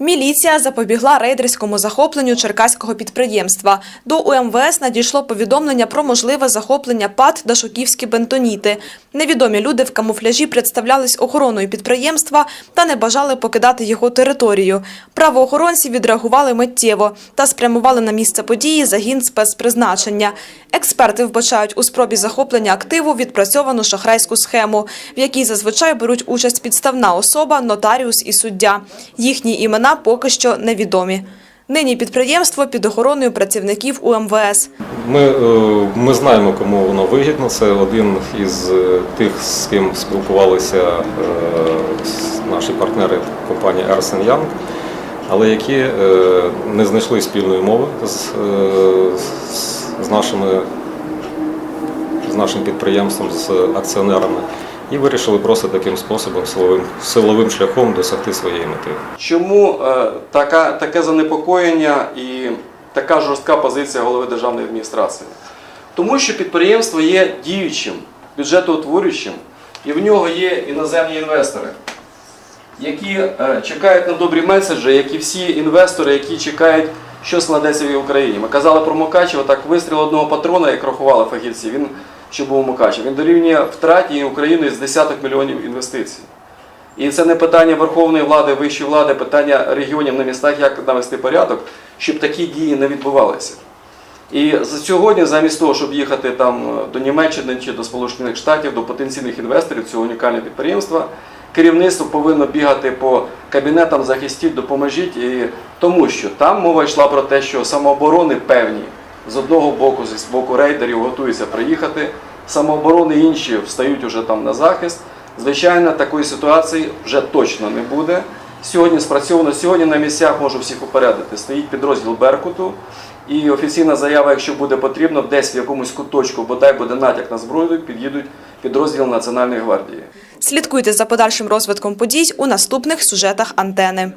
Міліція запобігла рейдерському захопленню черкаського підприємства. До УМВС надійшло повідомлення про можливе захоплення ПАД «Дашуківські бентоніти». Невідомі люди в камуфляжі представлялись охороною підприємства та не бажали покидати його територію. Правоохоронці відреагували миттєво та спрямували на місце події загін спецпризначення. Експерти вбачають у спробі захоплення активу відпрацьовану шахрайську схему, в якій зазвичай беруть участь підставна особа, нотаріус і суддя. Їхні імена поки що невідомі. Нині підприємство під охороною працівників УМВС. Ми, е, ми знаємо, кому воно вигідно. Це один із е, тих, з ким спілкувалися е, наші партнери компанії Ernst Young, але які не знайшли спільної мови з- з, нашими, з нашим підприємством, з акціонерами, і вирішили просто таким способом, силовим, силовим шляхом досягти своєї мети. Чому е, така, таке занепокоєння і така жорстка позиція голови державної адміністрації? Тому що підприємство є діючим, бюджетоутворюючим, і в нього є іноземні інвестори, які е, чекають на добрі меседжі, як і всі інвестори, які чекають, що складеться в Україні. Ми казали про Мукачево, так вистріл одного патрона, як рахували фахівці, він що був у Мукачево, він дорівнює втраті України з десяток мільйонів інвестицій. І це не питання верховної влади, вищої влади, питання регіонів на містах, як навести порядок, щоб такі дії не відбувалися. І сьогодні, замість того, щоб їхати там до Німеччини чи до Сполучених Штатів, до потенційних інвесторів цього унікального підприємства, керівництво повинно бігати по кабінетам захистіть, допоможіть. І тому що там мова йшла про те, що самооборони певні з одного боку, з боку рейдерів готуються приїхати, самооборони інші встають уже там на захист. Звичайно, такої ситуації вже точно не буде. Сьогодні спрацьовано, сьогодні на місцях можу всіх попередити. Стоїть підрозділ Беркуту, і офіційна заява, якщо буде потрібно, десь в якомусь куточку, бодай буде натяк на зброю, під'їдуть підрозділ Національної гвардії. Слідкуйте за подальшим розвитком подій у наступних сюжетах антени.